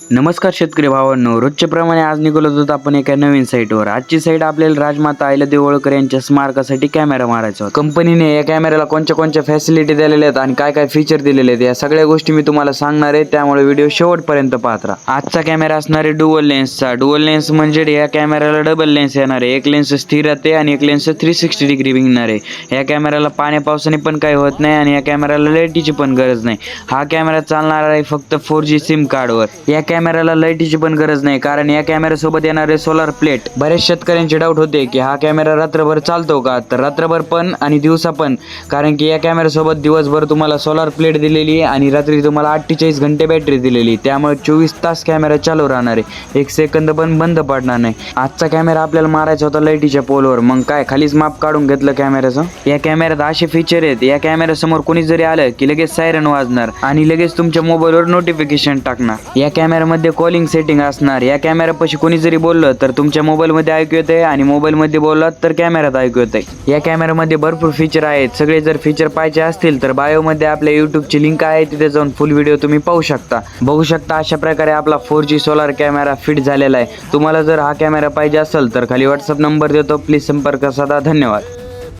नमस्कार शेतकरी भावांनो रोजच्याप्रमाणे आज निघालो होतो आपण एका नवीन साईटवर आजची साईट आपल्याला राजमाता आयला देवळकर यांच्या स्मारकासाठी कॅमेरा मारायचा होता. कंपनीने या कॅमेऱ्याला कोणत्या कोणत्या फॅसिलिटी दिलेल्या आहेत आणि काय काय फीचर दिलेले आहेत या सगळ्या गोष्टी मी तुम्हाला सांगणार आहे. त्यामुळे व्हिडिओ शेवटपर्यंत पाहत राहा. आजचा कॅमेरा असणार आहे डुअल लेन्सचा डुअल लेन्स म्हणजे या कॅमेऱ्याला डबल लेन्स येणार आहे. एक लेन्स स्थिर राहते आणि एक लेन्स थ्री सिक्स्टी डिग्री भिंगणार आहे. या कॅमेऱ्याला पाण्या पावसाने पण काही होत नाही आणि या कॅमेऱ्याला लाईटीची पण गरज नाही. हा कॅमेरा चालणार आहे फक्त फोर जी सिम कार्डवर या कॅमेऱ्याला लाईटीची पण गरज नाही कारण या कॅमेऱ्यासोबत येणारे सोलार प्लेट बरेच शेतकऱ्यांचे डाऊट होते की हा कॅमेरा रात्रभर चालतो का? तर रात्रभर पण आणि दिवसा पण कारण की या कॅमेऱ्यासोबत दिवसभर तुम्हाला सोलार प्लेट दिलेली आहे आणि रात्री तुम्हाला अठ्ठेचाळीस घंटे बॅटरी दिलेली आहे. त्यामुळे चोवीस तास कॅमेरा चालू राहणार आहे. एक सेकंद पण बंद पडणार नाही. आजचा कॅमेरा आपल्याला मारायचा होता लाईटीच्या पोलवर. मग काय खालीच माप काढून घेतलं कॅमेऱ्याचं? या कॅमेऱ्यात असे फीचर आहेत. या कॅमेऱ्यासमोर कोणी जरी आलं की लगेच सायरन वाजणार आणि लगेच तुमच्या मोबाईलवर नोटिफिकेशन टाकणार. या कॅमेरा कॅमेऱ्यामध्ये कॉलिंग सेटिंग असणार. या कॅमेऱ्यापाशी कोणी जरी बोललं तर तुमच्या मोबाईलमध्ये ऐकू येते आणि मोबाईलमध्ये बोललात तर कॅमेऱ्यात ऐकू येते या कॅमेऱ्यामध्ये भरपूर फीचर आहेत. सगळे जर फीचर पाहिजे असतील तर बायोमध्ये आपल्या युट्यूबची लिंक आहे. तिथे जाऊन फुल व्हिडिओ तुम्ही पाहू शकता. बघू शकता अशा प्रकारे आपला four G solar camera fit झालेला आहे. तुम्हाला जर हा कॅमेरा पाहिजे असेल तर खाली व्हॉट्सअप नंबर देतो. प्लीज संपर्क साधा. धन्यवाद.